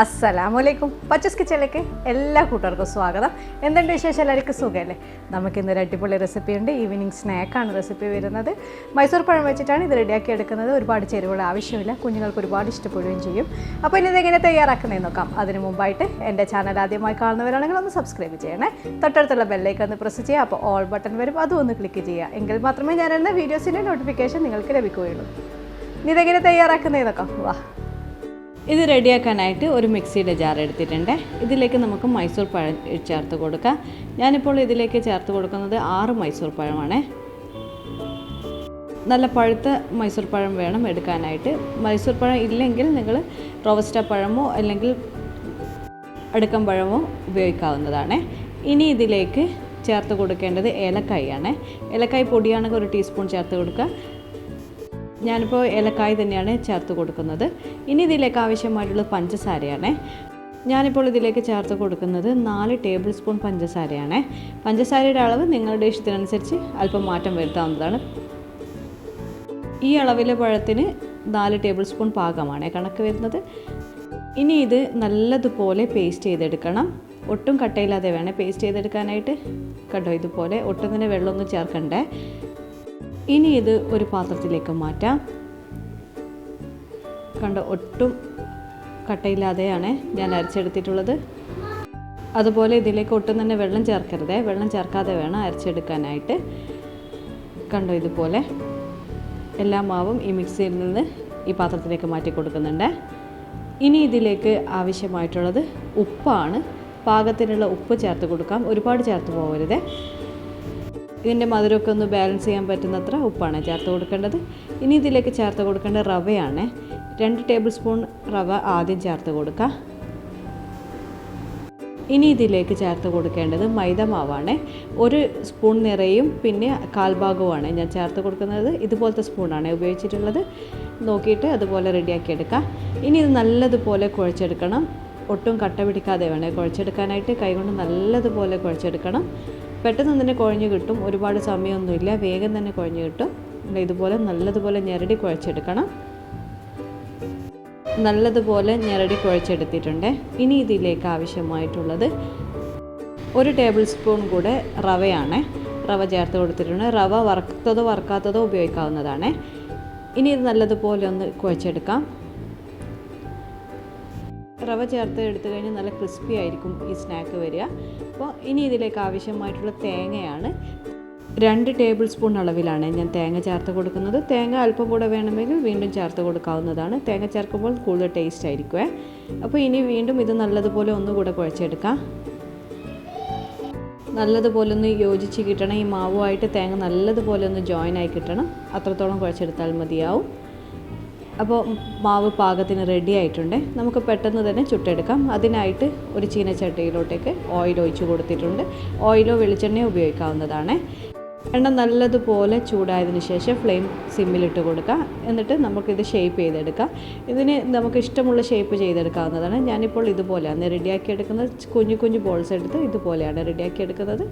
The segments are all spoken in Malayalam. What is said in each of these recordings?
അസ്സലാമലൈക്കും പച്ചസ് കിച്ചണിലേക്ക് എല്ലാ കൂട്ടുകാർക്കും സ്വാഗതം. എന്തുണ്ട് വിശേഷം? എല്ലാവർക്കും സുഖമല്ലേ? നമുക്കിന്നൊരു അടിപൊളി റെസിപ്പി ഉണ്ട്. ഈവനിങ് സ്നാക്കാണ് റെസിപ്പി വരുന്നത്. മൈസൂർ പഴം വെച്ചിട്ടാണ് ഇത് റെഡിയാക്കി എടുക്കുന്നത്. ഒരുപാട് ചേരുവകൾ ആവശ്യമില്ല. കുഞ്ഞുങ്ങൾക്ക് ഒരുപാട് ഇഷ്ടപ്പെടുകയും ചെയ്യും. അപ്പോൾ ഇനി ഇതെങ്ങനെ തയ്യാറാക്കുന്നതെന്ന് നോക്കാം. അതിന് മുമ്പായിട്ട് എന്റെ ചാനൽ ആദ്യമായി കാണുന്നവരാണെങ്കിൽ ഒന്ന് സബ്സ്ക്രൈബ് ചെയ്യണേ. തൊട്ടടുത്തുള്ള ബെല്ലൈക്കൺ ഒന്ന് പ്രസ് ചെയ്യുക. അപ്പോൾ ഓൾ ബട്ടൺ വരും. അതും ഒന്ന് ക്ലിക്ക് ചെയ്യുക. എങ്കിൽ മാത്രമേ ഞാൻ എന്ന വീഡിയോസിന്റെ നോട്ടിഫിക്കേഷൻ നിങ്ങൾക്ക് ലഭിക്കുകയുള്ളൂ. ഇനി ഇതെങ്ങനെ തയ്യാറാക്കുന്നതെന്നൊക്കെ നോക്കാം. വാ. ഇത് റെഡിയാക്കാനായിട്ട് ഒരു മിക്സിയുടെ ജാർ എടുത്തിട്ടുണ്ട്. ഇതിലേക്ക് നമുക്ക് മൈസൂർ പഴം ചേർത്ത് കൊടുക്കാം. ഞാനിപ്പോൾ ഇതിലേക്ക് ചേർത്ത് കൊടുക്കുന്നത് ആറ് മൈസൂർ പഴമാണ്. നല്ല പഴുത്ത മൈസൂർ പഴം വേണം എടുക്കാനായിട്ട്. മൈസൂർ പഴം ഇല്ലെങ്കിൽ നിങ്ങൾ റോവസ്റ്റ പഴമോ അല്ലെങ്കിൽ അടുക്കം പഴമോ ഉപയോഗിക്കാവുന്നതാണ്. ഇനി ഇതിലേക്ക് ചേർത്ത് കൊടുക്കേണ്ടത് ഏലക്കായാണ്. ഏലക്കായ പൊടിയാണെങ്കിൽ ഒരു ടീസ്പൂൺ ചേർത്ത് കൊടുക്കുക. ഞാനിപ്പോൾ ഏലക്കായ് തന്നെയാണ് ചേർത്ത് കൊടുക്കുന്നത്. ഇനി ഇതിലേക്ക് ആവശ്യമായിട്ടുള്ളത് പഞ്ചസാരയാണ്. ഞാനിപ്പോൾ ഇതിലേക്ക് ചേർത്ത് കൊടുക്കുന്നത് നാല് ടേബിൾ സ്പൂൺ പഞ്ചസാരയാണ്. പഞ്ചസാരയുടെ അളവ് നിങ്ങളുടെ ഇഷ്ടത്തിനനുസരിച്ച് അല്പം മാറ്റം വരുത്താവുന്നതാണ്. ഈ അളവിലെ പഴത്തിന് നാല് ടേബിൾ സ്പൂൺ പാകമാണ് കണക്ക് വരുന്നത്. ഇനി ഇത് നല്ലതുപോലെ പേസ്റ്റ് ചെയ്തെടുക്കണം. ഒട്ടും കട്ടയില്ലാതെ വേണേൽ പേസ്റ്റ് ചെയ്തെടുക്കാനായിട്ട്. കണ്ടോ ഇതുപോലെ ഒട്ടും തന്നെ വെള്ളമൊന്നും ചേർക്കണ്ടേ. ഇനി ഇത് ഒരു പാത്രത്തിലേക്ക് മാറ്റാം. കണ്ടോ ഒട്ടും കട്ടയില്ലാതെയാണ് ഞാൻ അരച്ചെടുത്തിട്ടുള്ളത്. അതുപോലെ ഇതിലേക്ക് ഒട്ടും തന്നെ വെള്ളം ചേർക്കരുതേ. വെള്ളം ചേർക്കാതെ വേണം അരച്ചെടുക്കാനായിട്ട്. കണ്ടോ ഇതുപോലെ എല്ലാ മാവും ഈ മിക്സിയിൽ നിന്ന് ഈ പാത്രത്തിലേക്ക് മാറ്റി കൊടുക്കുന്നുണ്ട്. ഇനി ഇതിലേക്ക് ആവശ്യമായിട്ടുള്ളത് ഉപ്പാണ്. പാകത്തിനുള്ള ഉപ്പ് ചേർത്ത് കൊടുക്കാം. ഒരുപാട് ചേർത്ത് പോകരുതേ. ഇതിന്റെ മധുരമൊക്കെ ഒന്ന് ബാലൻസ് ചെയ്യാൻ പറ്റുന്നത്ര ഉപ്പാണ് ചേർത്ത് കൊടുക്കേണ്ടത്. ഇനി ഇതിലേക്ക് ചേർത്ത് കൊടുക്കേണ്ട റവയാണ്. രണ്ട് ടേബിൾ സ്പൂൺ റവ ആദ്യം ചേർത്ത് കൊടുക്കുക ഇനി ഇതിലേക്ക് ചേർത്ത് കൊടുക്കേണ്ടത് മൈദ മാവാണ് ഒരു സ്പൂൺ നിറയും പിന്നെ കാൽഭാഗവുമാണ് ഞാൻ ചേർത്ത് കൊടുക്കുന്നത്. ഇതുപോലത്തെ സ്പൂണാണ് ഉപയോഗിച്ചിട്ടുള്ളത്. നോക്കിയിട്ട് അതുപോലെ റെഡിയാക്കി എടുക്കാം. ഇനി ഇത് നല്ലതുപോലെ കുഴച്ചെടുക്കണം. ഒട്ടും കട്ട പിടിക്കാതെ വേണേ കുഴച്ചെടുക്കാനായിട്ട്. കൈകൊണ്ട് നല്ലതുപോലെ കുഴച്ചെടുക്കണം. പെട്ടെന്ന് തന്നെ കുഴഞ്ഞ് കിട്ടും. ഒരുപാട് സമയമൊന്നുമില്ല. വേഗം തന്നെ കുഴഞ്ഞ് കിട്ടും. ഇതുപോലെ നല്ലതുപോലെ ഞെരടി കുഴച്ചെടുക്കണം. നല്ലതുപോലെ ഞെരടി കുഴച്ചെടുത്തിട്ടുണ്ട്. ഇനി ഇതിലേക്ക് ആവശ്യമായിട്ടുള്ളത് ഒരു ടേബിൾ സ്പൂൺ കൂടെ റവയാണ്. റവ ചേർത്ത് കൊടുത്തിട്ടുണ്ട്. റവ വറുത്തതോ വറുക്കാത്തതോ ഉപയോഗിക്കാവുന്നതാണ്. ഇനി ഇത് നല്ലതുപോലെ ഒന്ന് കുഴച്ചെടുക്കാം. റവ ചേർത്ത് എടുത്തു കഴിഞ്ഞാൽ നല്ല ക്രിസ്പി ആയിരിക്കും ഈ സ്നാക്ക് വരിക. അപ്പോൾ ഇനി ഇതിലേക്ക് ആവശ്യമായിട്ടുള്ള തേങ്ങയാണ്. രണ്ട് ടേബിൾ സ്പൂൺ അളവിലാണ് ഞാൻ തേങ്ങ ചേർത്ത് കൊടുക്കുന്നത്. തേങ്ങ അല്പം കൂടെ വേണമെങ്കിൽ വീണ്ടും ചേർത്ത് കൊടുക്കാവുന്നതാണ്. തേങ്ങ ചേർക്കുമ്പോൾ കൂടുതൽ ടേസ്റ്റ് ആയിരിക്കുമേ അപ്പോൾ ഇനി വീണ്ടും ഇത് നല്ലതുപോലെ ഒന്നുകൂടെ കുഴച്ചെടുക്കാം. നല്ലതുപോലെ ഒന്ന് യോജിച്ച് കിട്ടണം. ഈ മാവുമായിട്ട് തേങ്ങ നല്ലതുപോലെ ഒന്ന് ജോയിൻ ആയി കിട്ടണം. അത്രത്തോളം കുഴച്ചെടുത്താൽ മതിയാവും. അപ്പോൾ മാവ് പാകത്തിന് റെഡി ആയിട്ടുണ്ട്. നമുക്ക് പെട്ടെന്ന് തന്നെ ചുട്ടെടുക്കാം. അതിനായിട്ട് ഒരു ചീനച്ചട്ടിയിലോട്ടേക്ക് ഓയിൽ ഒഴിച്ച് കൊടുത്തിട്ടുണ്ട്. ഓയിലോ വെളിച്ചെണ്ണയോ ഉപയോഗിക്കാവുന്നതാണ്. എണ്ണ നല്ലതുപോലെ ചൂടായതിനു ശേഷം ഫ്ലെയിം സിമ്മിലിട്ട് കൊടുക്കുക എന്നിട്ട് നമുക്കിത് ഷേപ്പ് ചെയ്തെടുക്കാം. ഇതിന് നമുക്ക് ഇഷ്ടമുള്ള ഷേപ്പ് ചെയ്തെടുക്കാവുന്നതാണ്. ഞാനിപ്പോൾ ഇതുപോലെയാണ് റെഡിയാക്കി എടുക്കുന്നത് കുഞ്ഞു കുഞ്ഞു ബോൾസ് എടുത്ത് ഇതുപോലെയാണ് റെഡിയാക്കി എടുക്കുന്നത്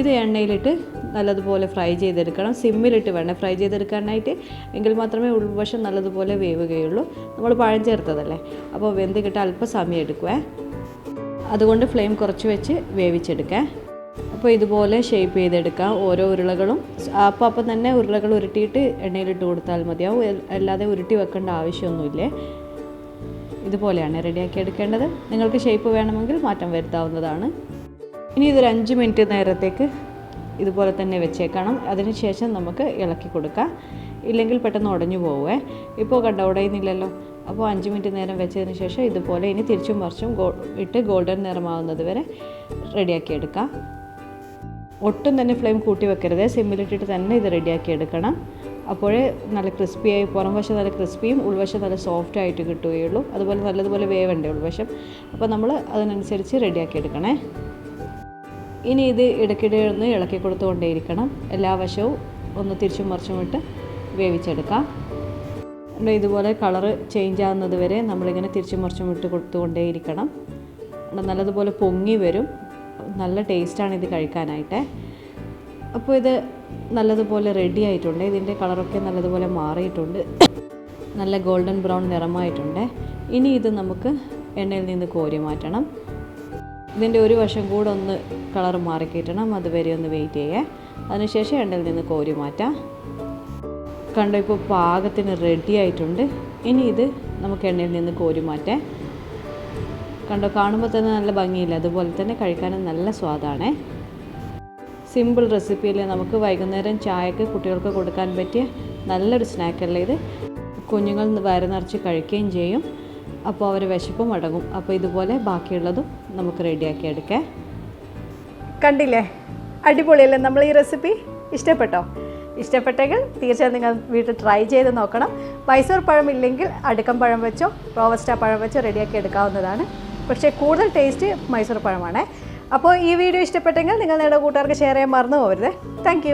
ഇത് എണ്ണയിലിട്ട് നല്ലതുപോലെ ഫ്രൈ ചെയ്തെടുക്കണം. സിമ്മിലിട്ട് വേണം ഫ്രൈ ചെയ്തെടുക്കാനായിട്ട്. എങ്കിൽ മാത്രമേ ഉൾവശം നല്ലതുപോലെ വേവുകയുള്ളൂ. നമ്മൾ പഴം ചേർത്തതല്ലേ? അപ്പോൾ വെന്ത് കിട്ടാൻ അല്പം സമയം എടുക്കുവേ. അതുകൊണ്ട് ഫ്ലെയിം കുറച്ച് വെച്ച് വേവിച്ചെടുക്കാം. അപ്പോൾ ഇതുപോലെ ഷേപ്പ് ചെയ്തെടുക്കാം. ഓരോ ഉരുളകളും. അപ്പോൾ അപ്പം തന്നെ ഉരുളകൾ ഉരുട്ടിയിട്ട് എണ്ണയിലിട്ട് കൊടുത്താൽ മതിയാവും. അല്ലാതെ ഉരുട്ടി വെക്കേണ്ട ആവശ്യമൊന്നുമില്ലേ? ഇതുപോലെയാണ് റെഡിയാക്കി എടുക്കേണ്ടത്. നിങ്ങൾക്ക് ഷേപ്പ് വേണമെങ്കിൽ മാറ്റം വരുത്താവുന്നതാണ്. ഇനി ഇതൊരു അഞ്ച് മിനിറ്റ് നേരത്തേക്ക് ഇതുപോലെ തന്നെ വെച്ചേക്കണം. അതിനുശേഷം നമുക്ക് ഇളക്കി കൊടുക്കാം. ഇല്ലെങ്കിൽ പെട്ടെന്ന് ഉടഞ്ഞു പോവേ. ഇപ്പോൾ കണ്ട ഉടയുന്നില്ലല്ലോ അപ്പോൾ അഞ്ച് മിനിറ്റ് നേരം വെച്ചതിന് ശേഷം ഇതുപോലെ ഇനി തിരിച്ചും മറിച്ചും ഗോ ഇട്ട് ഗോൾഡൻ നിറമാവുന്നത് വരെ റെഡിയാക്കി എടുക്കാം. ഒട്ടും തന്നെ ഫ്ലെയിം കൂട്ടി വെക്കരുത്. സിമ്മിലിട്ടിട്ട് തന്നെ ഇത് റെഡിയാക്കി എടുക്കണം. അപ്പോഴേ നല്ല ക്രിസ്പിയായി പുറം വശം നല്ല ക്രിസ്പിയും ഉൾവശം നല്ല സോഫ്റ്റ് ആയിട്ട് കിട്ടുകയുള്ളൂ. അതുപോലെ നല്ലതുപോലെ വേവണ്ടേ ഉൾവശം. അപ്പോൾ നമ്മൾ അതിനനുസരിച്ച് റെഡിയാക്കി എടുക്കണേ. ഇനി ഇത് ഇടയ്ക്കിടെ ഒന്ന് ഇളക്കി കൊടുത്തുകൊണ്ടേയിരിക്കണം. എല്ലാ വശവും ഒന്ന് തിരിച്ചും മറിച്ചും വിട്ട് വേവിച്ചെടുക്കാം. ഇതുപോലെ കളറ് ചേഞ്ച് ആകുന്നത് വരെ നമ്മളിങ്ങനെ തിരിച്ചും മറിച്ചും ഇട്ട് കൊടുത്തുകൊണ്ടേയിരിക്കണം. നല്ലതുപോലെ പൊങ്ങി വരും. നല്ല ടേസ്റ്റാണ് ഇത് കഴിക്കാനായിട്ട്. അപ്പോൾ ഇത് നല്ലതുപോലെ റെഡി ആയിട്ടുണ്ട്. ഇതിന്റെ കളറൊക്കെ നല്ലതുപോലെ മാറിയിട്ടുണ്ട്. നല്ല ഗോൾഡൻ ബ്രൗൺ നിറമായിട്ടുണ്ട്. ഇനി ഇത് നമുക്ക് എണ്ണയിൽ നിന്ന് കോരി മാറ്റണം. ഇതിന്റെ ഒരു വശം കൂടെ ഒന്ന് കളർ മാറി കിട്ടണം അതുവരെ ഒന്ന് വെയിറ്റ് ചെയ്യേ. അതിനുശേഷം എണ്ണയിൽ നിന്ന് കോരി മാറ്റാം. കണ്ടോ ഇപ്പോൾ പാകത്തിന് റെഡി ആയിട്ടുണ്ട്. ഇനി ഇത് നമുക്ക് എണ്ണയിൽ നിന്ന് കോരി മാറ്റാം. കണ്ടോ കാണുമ്പോൾ തന്നെ നല്ല ഭംഗിയില്ല? അതുപോലെ തന്നെ കഴിക്കാനും നല്ല സ്വാദാണേ. സിമ്പിൾ റെസിപ്പിയിൽ നമുക്ക് വൈകുന്നേരം ചായക്ക് കുട്ടികൾക്ക് കൊടുക്കാൻ പറ്റിയ നല്ലൊരു സ്നാക്കല്ലേ ഇത്. കുഞ്ഞുങ്ങൾ വയറ് നിറച്ച് കഴിക്കുകയും ചെയ്യും. അപ്പോൾ അവർ വിശപ്പും അടങ്ങും അപ്പോൾ ഇതുപോലെ ബാക്കിയുള്ളതും നമുക്ക് റെഡിയാക്കി എടുക്കാം. കണ്ടില്ലേ? അടിപൊളിയല്ലേ? നമ്മൾ ഈ റെസിപ്പി ഇഷ്ടപ്പെട്ടോ? ഇഷ്ടപ്പെട്ടെങ്കിൽ തീർച്ചയായും നിങ്ങൾ വീട്ടിൽ ട്രൈ ചെയ്ത് നോക്കണം. മൈസൂർ പഴം ഇല്ലെങ്കിൽ അടുക്കം പഴം വെച്ചോ റോവസ്റ്റ പഴം വെച്ചോ റെഡിയാക്കി എടുക്കാവുന്നതാണ്. പക്ഷേ കൂടുതൽ ടേസ്റ്റ് മൈസൂർ പഴമാണ്. അപ്പോൾ ഈ വീഡിയോ ഇഷ്ടപ്പെട്ടെങ്കിൽ നിങ്ങൾ നിങ്ങളുടെ കൂട്ടുകാർക്ക് ഷെയർ ചെയ്യാൻ മറന്നു പോകരുത്. താങ്ക്